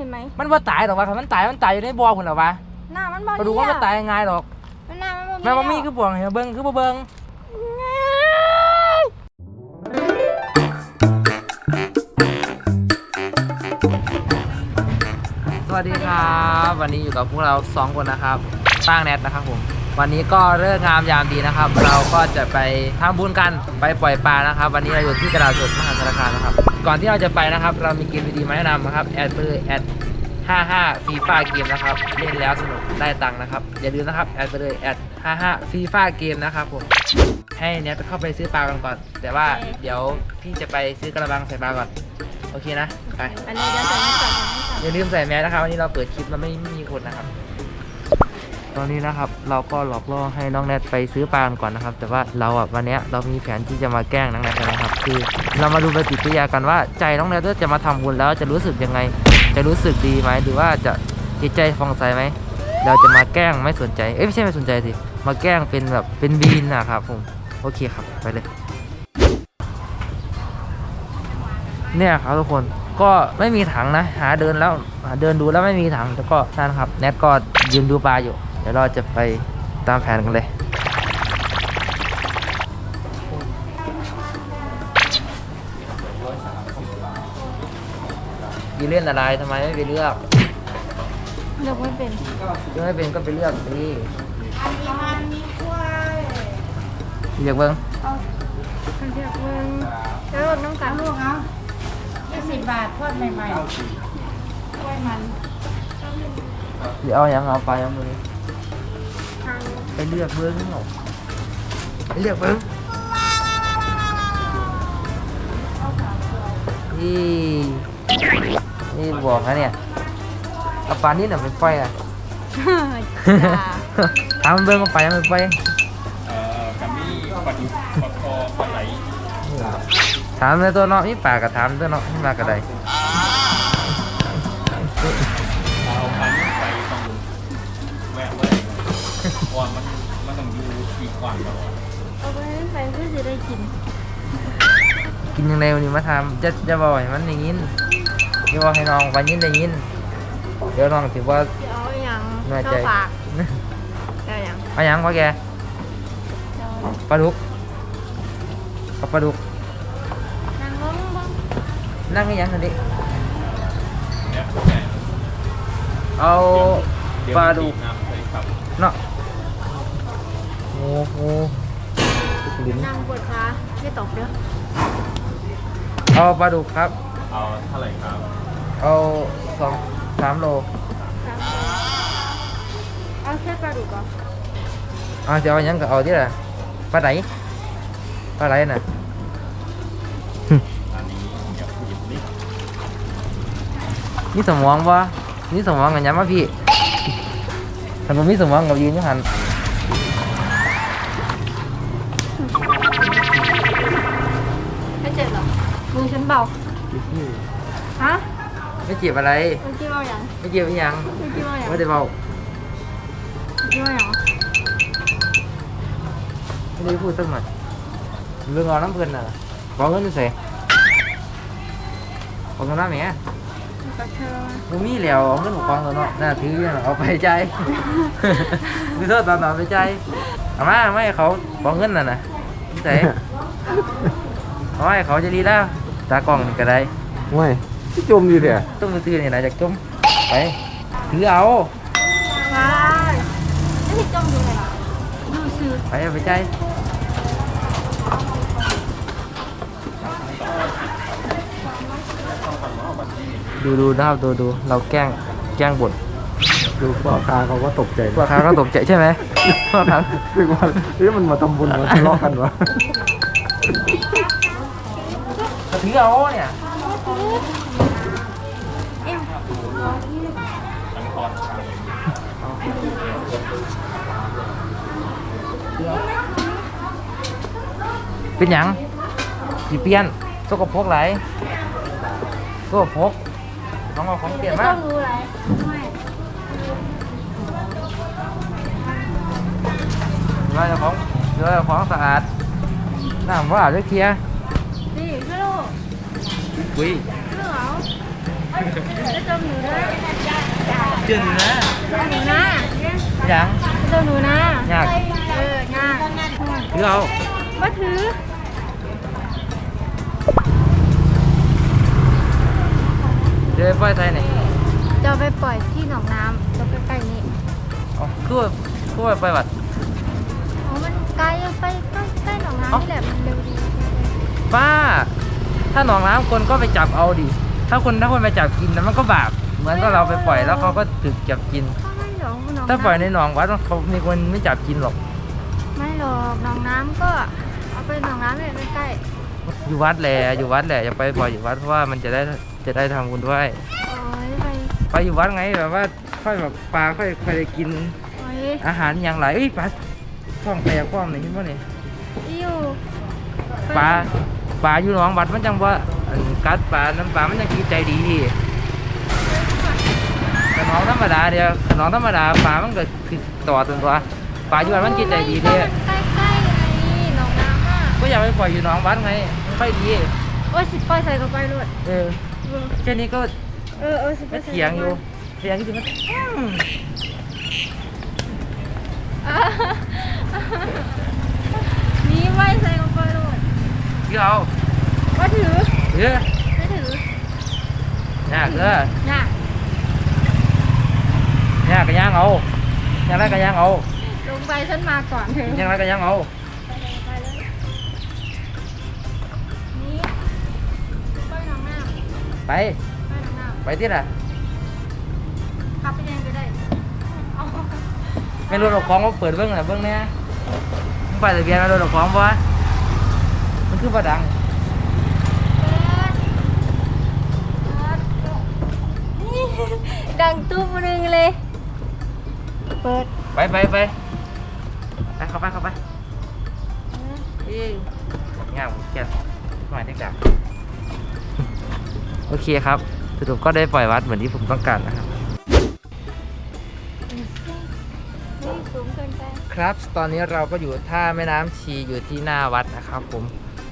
เห็นไหมมันว่าตายหรอกวะคันมันตายมันตายอยู่ในบ่อพุ่นหรอวะหน้ามันบอมาดูว่ามันตายยังไงหรอกมันหน้ามันบอแม่บ่มีคือบ่วงให้เบิ่งคือบ่เบิ่งสวัสดีครับ วันนี้อยู่กับพวกเราสองคนนะครับตั้งแนทนะครับผม วันนี้ก็เลิกงามยามดีนะครับ เราก็จะไปทำบุญกันไปปล่อยปลานะครับ วันนี้เราอยู่ที่ตลาดสดมหาสารคามนะครับ ก่อนที่เราจะไปนะครับ เรามีเกมดีๆมาแนะนำนะครับแอดเบอร์แอด55ฟีฟ่าเกมนะครับเล่นแล้วสนุกได้ตังค์นะครับ อย่าลืมนะครับแอดไปเลยแอด55ฟีฟ่าเกมนะครับผมให้เนี้ยไปเข้าไปซื้อปลากันก่อน แต่ว่าเดี๋ยวพี่จะไปซื้อกระบังใส่ปลาก่อน โอเคนะ ไปอันนี้เดี๋ยวจะไม่จับไม่จับอย่าลืมใส่แมสนะครับวันนี้เราเปิดคลิปแล้วไม่ไม่มีคนนะครับ ตอนนี้นะครับเราก็หลอกล่อให้น้องแนทไปซื้อปลากันก่อนนะครับ แต่ว่าเราอะวันนี้เรามีแผนที่จะมาแกล้งน้องแนทนะครับ คือเรามาดูปฏิกิริยากันว่าใจน้องแนทจะมาทำบุญแล้วจะรู้สึกยังไง จะรู้สึกดีไหมหรือว่าจะจิตใจฟองใสไหมเราจะมาแกล้งไม่สนใจเอ้ยไม่ใช่ไม่สนใจสิมาแกล้งเป็นแบบเป็นบีนนะครับผมโอเคครับไปเลย เนี่ยครับทุกคนก็ไม่มีถังนะ หาเดินแล้วหาเดินดูแล้วไม่มีถังแล้วก็นั่นครับ แนทก็ยืนดูปลาอยู่ ดี๋ยวเราจะไปตามแผนกันเลยยีเล่นอะไรทำไมไม่ไปเลือกเลือกไม่เป็นเลือกไม่เป็นก็ไปเลือกสิอันนี้มันมีกล้วยเลือกเบิ้งเอาคันเทียบมึงแล้วรถน้องกันลูกเอายี่สิบบาททอดใหม่ๆกล้วยมันหรือเอาอย่างเอาไปเอามือทาง ไปเลือกเบิ้งเอาไปเลือกเบิ้งนี่นี่บอกนะเนี่ยเอาปลานี่หน่ะไปปล่อยอะจ้าถามมันเบิ้งเอาไปยังไม่ไปเอ่อกัมมี่ปลาดุกปลาคอปลาไหลถามในตัวเนาะนี่ปลากระถามตัวเนาะนี่มากระได ต้องอยู่ที่กว้างตลอดเอาไปให้ใครเพื่อจะได้กินกินยังไงวันนี้มาทำจะจะบอกให้มันได้ยินจะบอกให้น้องวันยินได้ยิน เดี๋ยวน้องถือว่าจะเอาอย่างแน่เจ้าใจฝากเจ้าอย่างเอาหยังพ่อแกเจ้าปลาดุกเอาปลาดุกนางล้มบ้างนั่งให้ยังสันดิเนี่ยแม่เอาเดี๋ยวปลามันดุตีกน้ำใส่ครับเนาะ งูงูลูกลิ้นนางปวดขาไม่ตกเด้อเอาปลาดุกครับ เอาเท่าไหร่ครับ เอาสองสามโลสามตัวเอาแค่ปลาดุกเหรอเอาจะเอาหยังก็เอาที่ละปลาไหลปลาไหลน่ะอันนี้เดี๋ยวหยิบนิดมีสมองปะมีสมองกันยังมาพี่ถ้าผมมีสมองกับยืนอยู่หัน มือฉันเบาฮะไม่เจ็บอะไรมึงคิดว่าอย่างไม่เจ็บอีหยังมึงคิดว่าอย่างไม่ได้เบามึงคิดว่าอย่างไม่ได้พูดสักหน่อยเรื่องเอาน้ำเพลินน่ะขอเงินเสียขอเงินน้ำแหม่กระเทอกูมีแล้วเอาเงินหกกองตัวเนาะน่าถือยังเอาไปใจคือโทษตอนเอาไปใจเอามาไม่ให้เขาขอเงินน่ะนะนี่เสียเอาให้เขาจะดีแล้ว ตากล้องนี่ก็ได้ไม่ที่จมอยู่เถอะต้องมือถือนี่นะจากจมไปถือเอามาไม่ผิดจมดูเลยเหรอดูซื้อไปเอาไปใจดูดูนะครับดูดูเราแกล้งแกล้งบทดูพ่อค้าเขาก็ตกใจพ่อค้าก็ตกใจใช่ไหมพ่อค้าคือว่าเฮ้ยมันมาทำบุญมาทะเลาะกันวะก็ ถือเอาเนี่ยเป็นหยังสีเปลี่ยนสกปรกไหลสกปรกน้องเอาของเปลี่ยนมา รู้ไรเราจะของเราจะของสะอาดน้ำว่าด้วยเคียร์ อุ้ยไม่รู้เหรอจะจมหนูนะเชื่อหนูนะจมหนูนะยังจมหนูนะยากเออยากถือเอามาถือเดี๋ยวไปปล่อยไทยไหนจะเอาไปปล่อยที่หนองน้ำตรงใกล้ๆนี้อ๋อคือว่าคือว่าไปวัดอ๋อมันไกลไปใกล้ใกล้หนองน้ำเอ้านี่แหละมันเร็วดีป้า ถ้าหนองน้ำคนก็ไปจับเอาดิ ถ้าคนถ้าคนไปจับกินนะมันก็บาป เหมือนก็เราไปปล่อยแล้วเขาก็ถึกจับกินก็ไม่หรอกหนองถ้าปล่อยในน้ำหนองวัดเขามีคนไม่จับกินหรอก ไม่หรอกหนองน้ำก็เอาไปหนองน้ำเลยใกล้อยู่วัดแหละอยู่วัดแหละอย่าไปปล่อยอยู่วัดเพราะว่ามันจะได้จะได้ทำบุญด้วย ๆโอ้ยไปไปอยู่วัดไงแบบว่าค่อยแบบปลาค่อยค่อยได้กินโอ้ยอาหารอย่างไรเอ้ยปลาท้องแตกป้อมเลยเห็นป่ะเนี่ย อิ่วปลา ปลาอยู่หนองวัดมันจังว่าอันกัดปลาน้ำปลามันยังกินใจดีแต่หนองธรรมดาเดียวหนองธรรมดาปลามันก็คือต่อตัวตัวปลาอยู่วัดมันกินใจดีเดียก็มันใกล้ๆไงหนองน้ำอะก็อย่าไปปล่อยอยู่หนองวัดไงมันค่อยดีโอ้ยสิปล่อยใส่เข้าไปเลยเออแค่นี้ก็เออเออสิปล่ก็อยใส่เถียงอยู่เถียงอยู่มันอืมอะนี่ไว้ใส่ เข้าไปเลยเดี๋ยวว่าถือเออไม่ถือยากเออน่ะยากก็ย่างเอาย่างไรก็ย่างเอาลงไปฉันมาก่อนเถอะย่างไรก็ย่างเอาไปเลยนี่ไปหนองน้ำไปไปหนองน้ไปที่น่ะำขับไปยังก็ได้เอาไม่รู้เราของมาเปิดเบิ้งหน่อยเบิ้งเนี่ยมึงไปทะเบียนมาโดนเราของปะมัน คือประดังดังตุ้มนึงเลย เปิด ไปไปไปไปเข้าไปเข้าไปเอ้ยงามเกียดหน่อยเด็กดักโอเคครับสรุปก็ได้ปล่อยวัดเหมือนที่ผมต้องการนะครับนี่สูงเกินครับ ตอนนี้เราก็อยู่ท่าแม่น้ำชีอยู่ที่หน้าวัดนะครับผม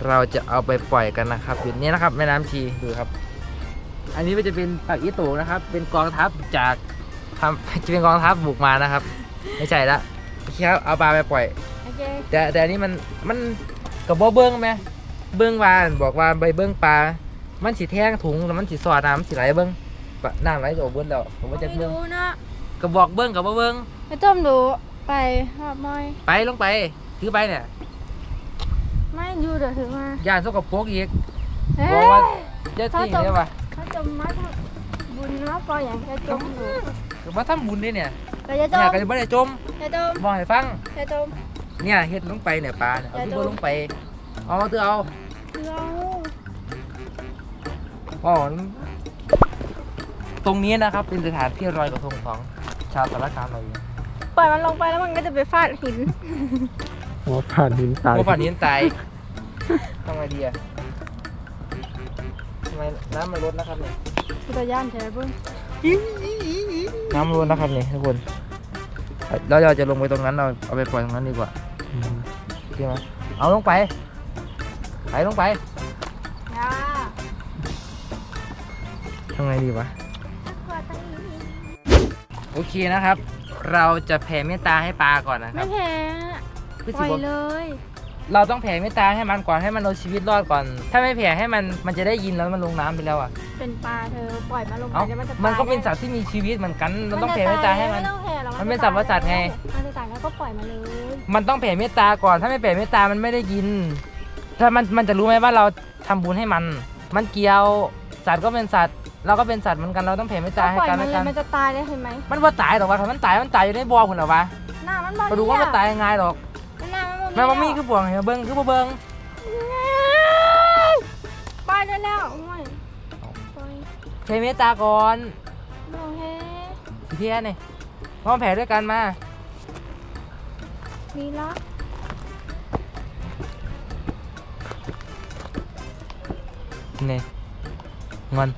เราจะเอาไปปล่อยกันนะครับอยู่นี่นะครับแม่น้ำชีดูครับ อันนี้มันจะเป็นปากอีตูนะครับ เป็นกองทัพจากทำจะเป็นกองทัพบุกมานะครับ ไม่ใช่ละโอเคครับเอาปลาไปปล่อยโอเคแต่แต่อันนี้มันมันกับบ่เบิ้งไหมเบิ้งวานบอกว่าใบเบิ้งปลา มันสีแท่งถุงแล้วมันสีสอดน้ำสีไหลเบิ้งปะน้ำไหลจากเบิ้งแล้วผมว่าจะไม่เบิ้งรู้นะกระบอกเบิ้งกับบ่เบิ้งไปต้มดูไปหอบมอยไปลงไปถือไปเนี่ย ไม่อยู่เดี๋ยวถึงมาย่านสกปรกอีกเฮ้บอกว่ายจะเขาทิ้งจมได้ปะเขาจมมาบุญมาปล่อยอย่างจะจมอยู่คือว่าทำบุญนี่เนี่ยก็จะจเนี่ยมก็จะไม่ได้จมจะจมบอกให้ฟัง จะจม เนี่ยเฮ็ดลงไปเนี่ยปลาเนี่ยเอาอย่าที่จมบ่ลงไปเอามาเตือเอาเราอ๋อตรงนี้นะครับเป็นสถานที่ลอยกระทงของชาวสารคามเราเองปล่อยมันลงไปแล้วมันก็จะไปฟาดหิน หัวผ่านหินตายโอ้ฝันนี้ตายทำไงดีอะทำไมน้ำมันลดนะครับเนี่ยกูจะย่านใช่ไหมเพิ่งน้ำมันลดนะครับเนี่ยทุกคนแล้วเราจะลงไปตรงนั้นเราเอาไปปล่อยตรงนั้นดีกว่าอืมโอเคไหมเอาลงไปไปลงไปย่าทำไงดีวะกว่าตั้งนี้โอเคนะครับ เราจะแผ่เมตตาให้ปลาก่อนนะคไม่รับแพ้ คือปล่สิอยบอกเลย เราต้องแผ่เมตตาให้มันก่อนให้มันเอาชีวิตรอดก่อน ถ้าไม่แผ่ให้มันมันจะได้ยินแล้วมันลงน้ำไปแล้วอะเป็นปลาเธอปล่อยมันลงไปเอ้าเดี๋ยวมันจะมันก็ตายเป็นสัตว์ที่มีชีวิตเหมือนกันเราต้องจะแผ่เมตตาให้มัน ไต้องแผ่หรอกมันเป็นจะสัตว์ประสาทไง มันจะตายแล้วก็ปล่อยมาเลยมันต้องแผ่เมตตาก่อน ถ้าไม่แผ่เมตตามันไม่ได้ยิน ถ้ามันมันจะรู้ไหมว่าเราทำบุญให้มัน มันเกี่ยวสัตว์ก็เป็นสัตว์ เราก็เป็นสัตว์เหมือนกันเราต้องแผ่เมตตาให้ปล่อยกันมันและเลกัยน มันจะตายได้เห็นไหมมันว่าตายหรอกวะถ้ามันตายมันตายอยู่ในบ่อคุณหรอวะหน้ามันบอมาดูว่ามันตายยังไงหรอกหน้ามัน แม่มามีคือบ่วงเหรอเบิ้งคือบ่เบิ้งปล่อยได้แล้วโอ้ยปล่อยแผ่เมตตาก่อนโอเคสิเทียนี่มาแผ่ด้วยกันมานี่ละนี่งอน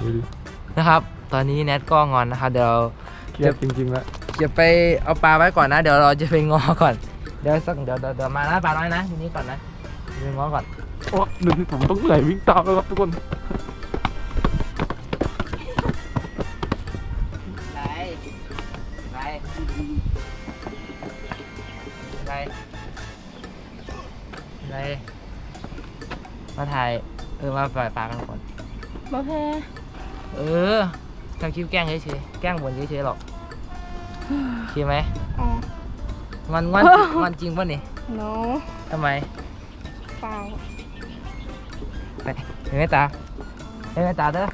ดูดินะครับ ตอนนี้แนทก็งอนนะครับเดี๋ยว เราเครียดจริงๆแล้วจะไปเอาปลาไว้ก่อนนะ เดี๋ยวเราจะไปงอก่อน เดี๋ยวสักเดี๋ยวเดี๋ยวเดี๋ยวมานะปลาน้อยนะทีนี้ก่อนนะไปงอก่อน โอ๊ะหนึ่งผมต้องเหนื่อยวิ่งตามแล้วครับทุกคนไรไรไรไรมาถ่ายเออมาปล่อยปลากันก่อน บ่แพ้เออทำคลิปแกล้งเฉยๆแกล้งบนเฉยๆหรอก โอเคไหมอ๋อ มันมันมันจริงป่ะนี่โนทำไม เปล่าไปเห็นไหมตาเห็นไหมตาเด้อ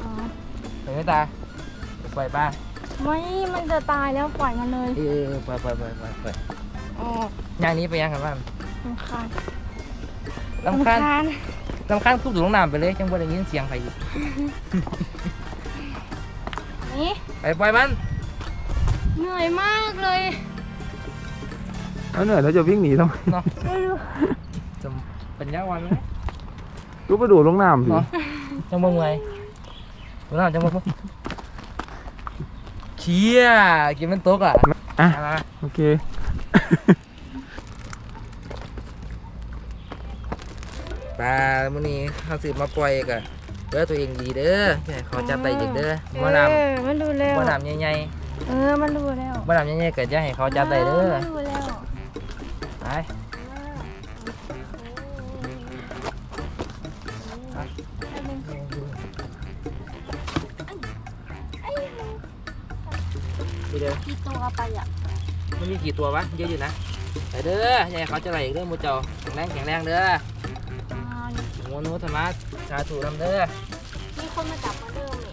อ๋อเห็นไหมตาปล่อยปลาไม่มันจะตายแล้วปล่อยมันเลยเออเออปล่อยปล่อยปล่อยปล่อยปล่อยอ๋ออย่างนี้ไปยังครับบ้านรำคาญลำคาญญลำคาญทุบถุงน้ำไปเลยจังบ่ได้ยินเสียงใครอีกนี่ไปปล่อยมัน เหนื่อยมากเลยแล้วเหนื่อยแล้วจะวิ่งหนีทำไมเนาะจะเป็นยาวันไหมก็ไปดูลงน้ำสิเนาะจังบ่เมื่อยถุงน้ำจังบ่เขี้ยกินเป็นโต๊ะอะอะเอามาโอเคปลามื้อนี้เขาสืบมาปล่อยกะเด้อตัวเองดีเด้ออย่าให้เขาจับได้อีกเด้อบ่น้เออมันรู้แล้วำบ่น้ำใหญ่ เออ มันรู้แล้วๆบ่น้ำใหญ่ๆก็จะให้เขาจับได้เด้อมันรู้แล้วไปนี่เด้อกี่ตัวไปอะมันมีกี่ตัววะเยอะอยู่นะไปเด้ออย่าให้เขาจะไหลอีกเด้อหมูเจ้าแข็งแรงแข็งแรงเด้ออ่าหมูหนูธรรมะสาธุนำเด้อมีคนมาจับมาเดิมนี่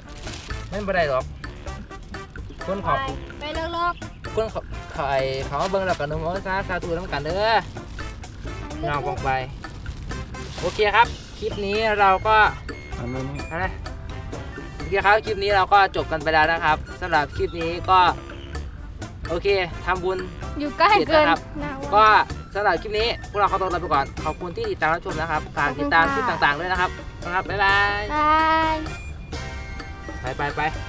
ไม่เป็นไรหรอก คนขอบไปไปเลิกเลิกคนขอบเขาไอ้เขามาเบิ่งแล้วกันนุ่มสาสาธุนำกันเด้อเลิน้องกปองไป โอเคครับ คลิปนี้เราก็อันนั้นอะไรโอเคครับ คลิปนี้เราก็จบกันไปแล้วนะครับสำหรับคลิปนี้ก็ โอเคทำบุญอยู่ใกล้เกินเสร็จนะครับนะก็ว่าสำหรับคลิปนี้พวกเราขอตัวลาไปก่อน ขอบคุณที่ติดตามรับชมนะครับ ฝากติดตามคลิปต่างๆด้วยนะครับนะครับ บ๊ายบาย บาย ไปไปไปนี่